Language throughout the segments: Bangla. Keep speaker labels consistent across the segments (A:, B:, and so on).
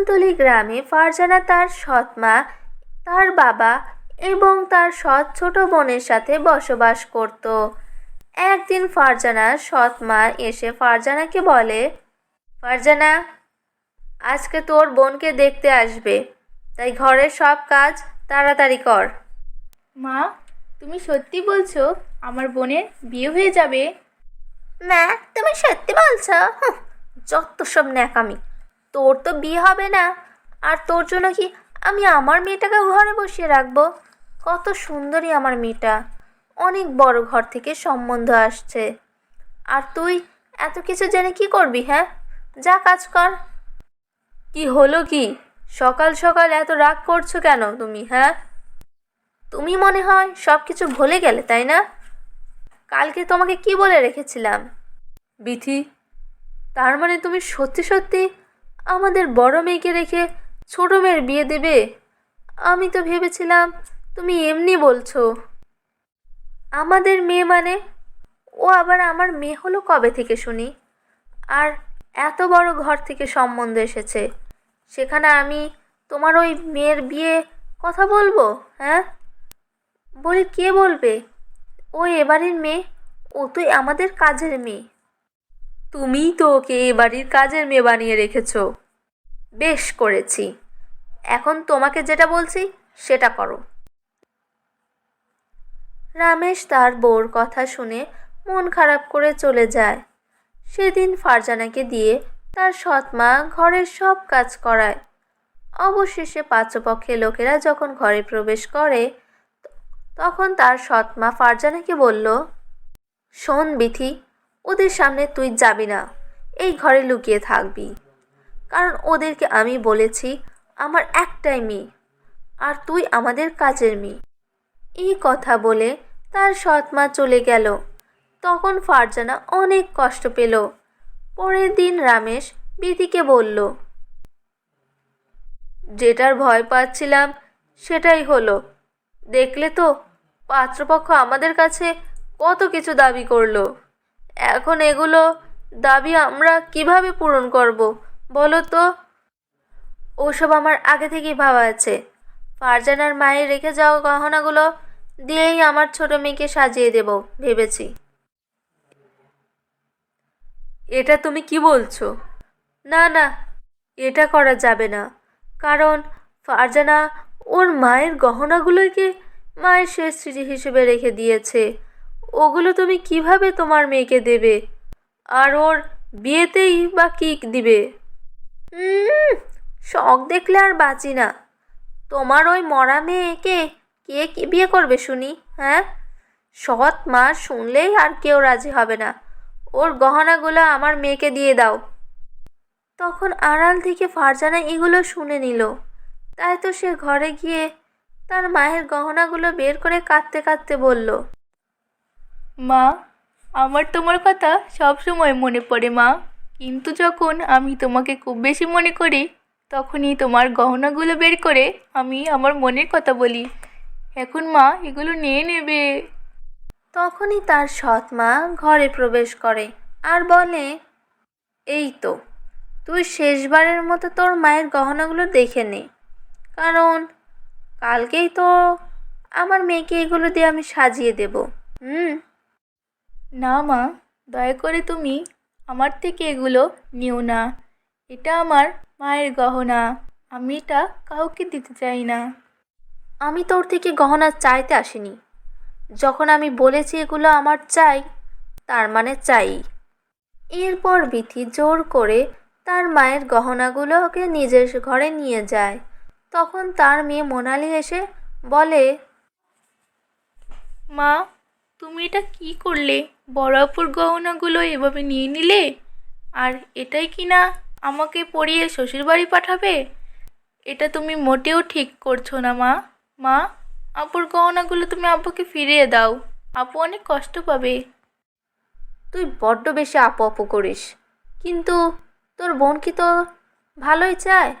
A: কুলতলি গ্রামে ফারজানা তার সৎ মা তার বাবা এবং তার সৎ ছোট বোনের সাথে বসবাস করত। একদিন ফারজানা সৎ মা এসে ফারজানাকে বলে ফারজানা আজকে তোর বোনকে দেখতে আসবে। তাই ঘরের সব কাজ তাড়াতাড়ি কর।
B: মা তুমি সত্যি বলছো আমার বোনের বিয়ে হয়ে যাবে?
A: মা তুমি সত্যি বলছো? যত সব ন্যাকামি। তোর তো বিয়ে হবে না। আর তোর জন্য কি আমি আমার মেয়েটাকে ঘরে বসিয়ে রাখব? কত সুন্দরী আমার মেয়েটা। অনেক বড় ঘর থেকে সম্বন্ধ আসছে। আর তুই এত কিছু জেনে কি করবি হ্যাঁ? যা কাজ কর। কি হলো কি? সকাল সকাল এত রাগ করছ কেন তুমি হ্যাঁ? তুমি মনে হয় সব কিছু ভুলে গেলে, তাই না? কালকে তোমাকে কি বলে রেখেছিলাম? বিথি, তার মানে তুমি সত্যি সত্যি আমাদের বড় মেয়েকে রেখে ছোট মেয়ের বিয়ে দেবে? আমি তো ভেবেছিলাম তুমি এমনি বলছো। আমাদের মেয়ে মানে? ও আবার আমার মেয়ে হলো কবে থেকে শুনি? আর এত বড় ঘর থেকে সম্বন্ধ এসেছে। সেখানে আমি তোমার ওই মেয়ের বিয়ে কথা বলব হ্যাঁ? বলি কে বলবে? ও এবারের মেয়ে, ও তুই আমাদের কাজের মেয়ে। তুমিই তো ওকে এ বাড়ির কাজের মেয়ে বানিয়ে রেখেছ। বেশ করেছি। এখন তোমাকে যেটা বলছি, সেটা করো। রামেশ তার বউর কথা শুনে মন খারাপ করে চলে যায়। সেদিন ফারজানাকে দিয়ে তার সৎ মা ঘরের সব কাজ করায়। অবশেষে পাত্রপক্ষের লোকেরা যখন ঘরে প্রবেশ করে, তখন তার সৎ মা ফারজানাকে বলল, শোন বিথি ওদের সামনে তুই যাবি না। এই ঘরে লুকিয়ে থাকবি। কারণ ওদেরকে আমি বলেছি, আমার একটাই মেয়ে, আর তুই আমাদের কাজের মেয়ে। এই কথা বলে তার সৎ মা চলে গেল। তখন ফারজানা অনেক কষ্ট পেল। পরের দিন রামেশ বিধিকে বলল, যেটার ভয় পাচ্ছিলাম সেটাই হলো। দেখলে তো পাত্রপক্ষ আমাদের কাছে কত কিছু দাবি করল। এখন এগুলো দাবি আমরা কীভাবে পূরণ করব? বলো তো। ওসব আমার আগে থেকেই ভাবা আছে। ফারজানার মায়ের রেখে যাওয়া গহনাগুলো দিয়েই আমার ছোট মেয়েকে সাজিয়ে দেব, ভেবেছি। এটা তুমি কি বলছো? না না, এটা করা যাবে না। কারণ ফারজানা ওর মায়ের গহনাগুলোকে মায়ের শেষ স্মৃতি হিসেবে রেখে দিয়েছে। ওগুলো তুমি কীভাবে তোমার মেয়েকে দেবে? আর ওর বিয়েতেই বা কি দিবে? শখ দেখলে আর বাঁচি না। তোমার ওই মরা মেয়েকে কে কি বিয়ে করবে শুনি হ্যাঁ? সৎ মা শুনলেই আর কেউ রাজি হবে না। ওর গহনাগুলো আমার মেয়েকে দিয়ে দাও। তখন আড়াল থেকে ফারজানা এগুলো শুনে নিল। তাই তো সে ঘরে গিয়ে তার মায়ের গহনাগুলো বের করে কাঁদতে কাঁদতে বলল
B: মা, আমার তোমার কথা সব সময় মনে পড়ে মা। কিন্তু যখন আমি তোমাকে খুব বেশি মনে করি, তখনই তোমার গহনাগুলো বের করে আমি আমার মনের কথা বলি। এখন মা এগুলো নিয়ে নেবে।
A: তখনই তার সৎ মা ঘরে প্রবেশ করে আর বলে, এই তো, তুই শেষবারের মতো তোর মায়ের গহনাগুলো দেখে নে। কারণ কালকেই তো আমার মেয়েকে এগুলো দিয়ে আমি সাজিয়ে দেব। হুম
B: না মা, দয়া করে তুমি আমার থেকে এগুলো নিও না। এটা আমার মায়ের গহনা। আমি এটা কাউকে দিতে চাই না।
A: আমি তোর থেকে গহনা চাইতে আসিনি। যখন আমি বলেছি এগুলো আমার চাই, তার মানে চাই। এরপর বিথি জোর করে তার মায়ের গহনাগুলোকে নিজের ঘরে নিয়ে যায়। তখন তার মেয়ে মোনালি এসে বলে,
B: মা তুমি এটা কি করলে? বড়াপুর গহনাগুলো এভাবে নিয়ে নিলে? আর এটাই কি না আমাকে পরিয়ে শ্বশুরবাড়ি পাঠাবে? এটা তুমি মোটেও ঠিক করছ না, মা। মা, আপুর গহনাগুলো তুমি আব্বুকে ফিরিয়ে দাও। আপু অনেক কষ্ট পাবে।
A: তুই বড্ড বেশি আপু আপু করিস। কিন্তু তোর বোন কি তো ভালোই চায়?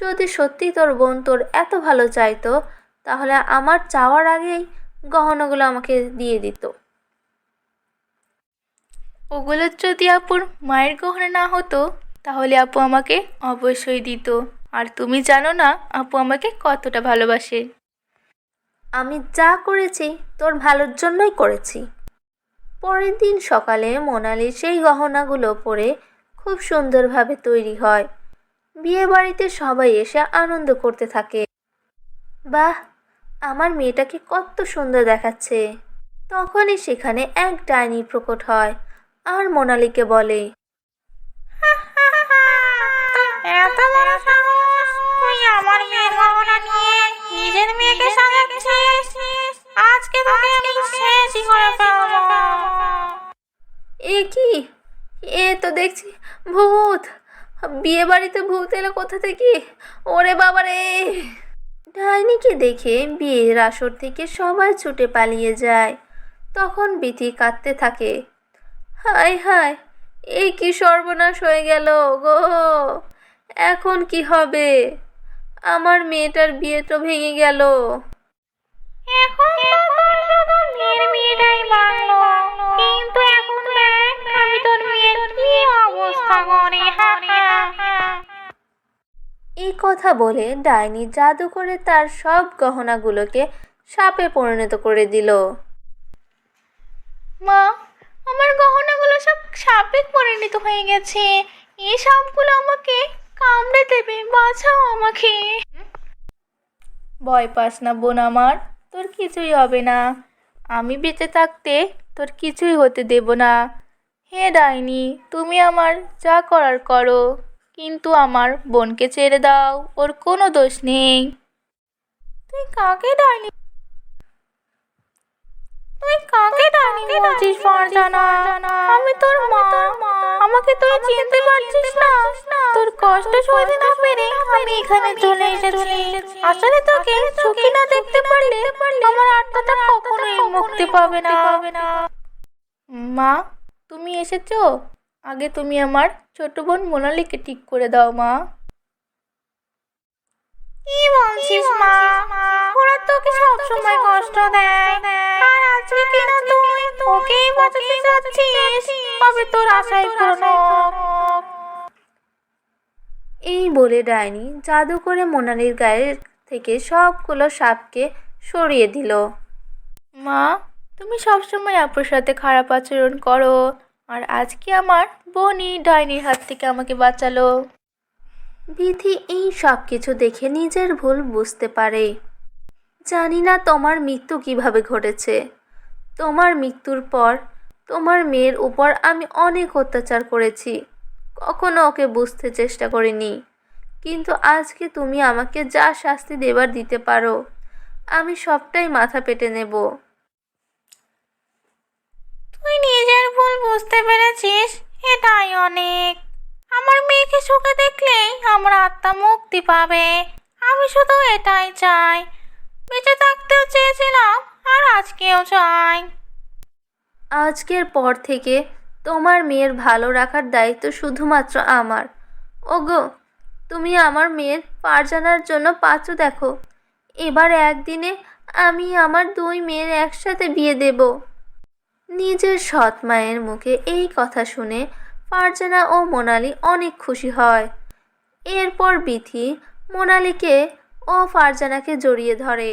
A: যদি সত্যি তোর বোন তোর এত ভালো চাইতো, তাহলে আমার চাওয়ার আগেই গহনাগুলো আমাকে দিয়ে দিত।
B: ওগুলো যদি আপুর মায়ের গহনা না হতো তাহলে আপু আমাকে অবশ্যই দিত। আর তুমি জানো না আপু আমাকে কতটা ভালোবাসে।
A: আমি যা করেছি তোর ভালোর জন্যই করেছি। পরের দিন সকালে মোনালি সেই গহনাগুলো পরে খুব সুন্দরভাবে তৈরি হয়। বিয়ে বাড়িতে সবাই এসে আনন্দ করতে থাকে। বাহ আমার মেয়েটাকে কত সুন্দর দেখাচ্ছে। তখনই সেখানে এক ডাইনি প্রকট হয় আর মোনালিকে বলে
C: এত বড় সাহস তুই আমার মেয়ের গহনা নিয়ে নিজের মেয়েকে সাজাচ্ছিস? আজকে তোকে আমি শেষই করে ফেলব।
A: এ কি? এ তো দেখছি ভূত। বিয়ে বাড়িতে ভূত এলো কোথা থেকে? ওরে বাবা রে ডাইনিকে দেখে বিয়ের আসর থেকে সবাই ছুটে পালিয়ে যায়। তখন বিথি কাঁদতে থাকে। হায় হায় এই কি সর্বনাশ হয়ে গেল গো। এখন কি হবে? আমার মেয়েটার বিয়ে তো ভেঙে গেল। এই কথা বলে ডাইনি জাদু করে তার সব গহনাগুলোকে সাপে পরিণত করে দিল।
B: মা, আমার গহনাগুলো সব সাপে পরিণত হয়ে গেছে। এই সাপগুলো আমাকে কামড়ে দেবে, বাঁচাও আমাকে। ভয় পাস না বোন আমার, তোর কিছুই হবে না। আমি বেঁচে থাকতে তোর কিছুই হতে দেব না। হে ডাইনি, তুমি আমার যা করার করো। কিন্তু আমার বোনকে ছেড়ে দাও ওর কোনো দোষ নেই। তুই কাকে ডাইনি তুই কাকে ডাইনি বলছিস ফারজানা আমি তোর মা। আমাকে তুই চিনতে পারছিস না। তোর কষ্ট সইতে না পেরে আমি এখানে চলে এসেছি। আসলে তোকে চোখে না দেখতে পারলে আমার আত্মাটা কখনোই মুক্তি পাবে না। মা তুমি এসেছ? আগে তুমি আমার ছোট বোন মোনালিকে ঠিক করে দাও মা।
C: কি বলছিস মা? ওরা তোকে সবসময় কষ্ট দেয়। আর আজকে কিনা তুই ওকেই বাঁচাতে যাচ্ছিস? তবে তোর আশাই পূর্ণ
A: এই বলে ডাইনি জাদু করে মোনালির গায়ের থেকে সবগুলো সাপকে সরিয়ে দিল।
B: মা তুমি সবসময় আপুর সাথে খারাপ আচরণ করো। আর আজকে আমার বোনই ডাইনির হাত থেকে আমাকে বাঁচালো।
A: বিধি এই সব কিছু দেখে নিজের ভুল বুঝতে পারে। জানি না তোমার মৃত্যু কীভাবে ঘটেছে। তোমার মৃত্যুর পর তোমার মেয়ের উপর আমি অনেক অত্যাচার করেছি। কখনো ওকে বুঝতে চেষ্টা করিনি। কিন্তু আজকে তুমি আমাকে যা শাস্তি দেবার দিতে পারো, আমি সবটাই মাথা পেটে নেব
C: তুই নিজের ভুল বুঝতে পেরেছিস? এটাই অনেক। আমার মেয়েকে সুখে দেখলেই আমার আত্মা মুক্তি পাবে। আমি শুধু এটাই চাই। বেঁচে থাকতেও চেয়েছিলাম, আর আজকেও চাই।
A: আজকের পর থেকে তোমার মেয়ের ভালো রাখার দায়িত্ব শুধুমাত্র আমার। ওগো, তুমি আমার মেয়ের পারজানার জন্য পাত্র দেখো। এবার একদিনে আমি আমার দুই মেয়ের একসাথে বিয়ে দেব। নিজের সৎ মায়ের মুখে এই কথা শুনে ফারজানা ও মোনালি অনেক খুশি হয়। এরপর বিথি মোনালিকে ও ফারজানাকে জড়িয়ে ধরে।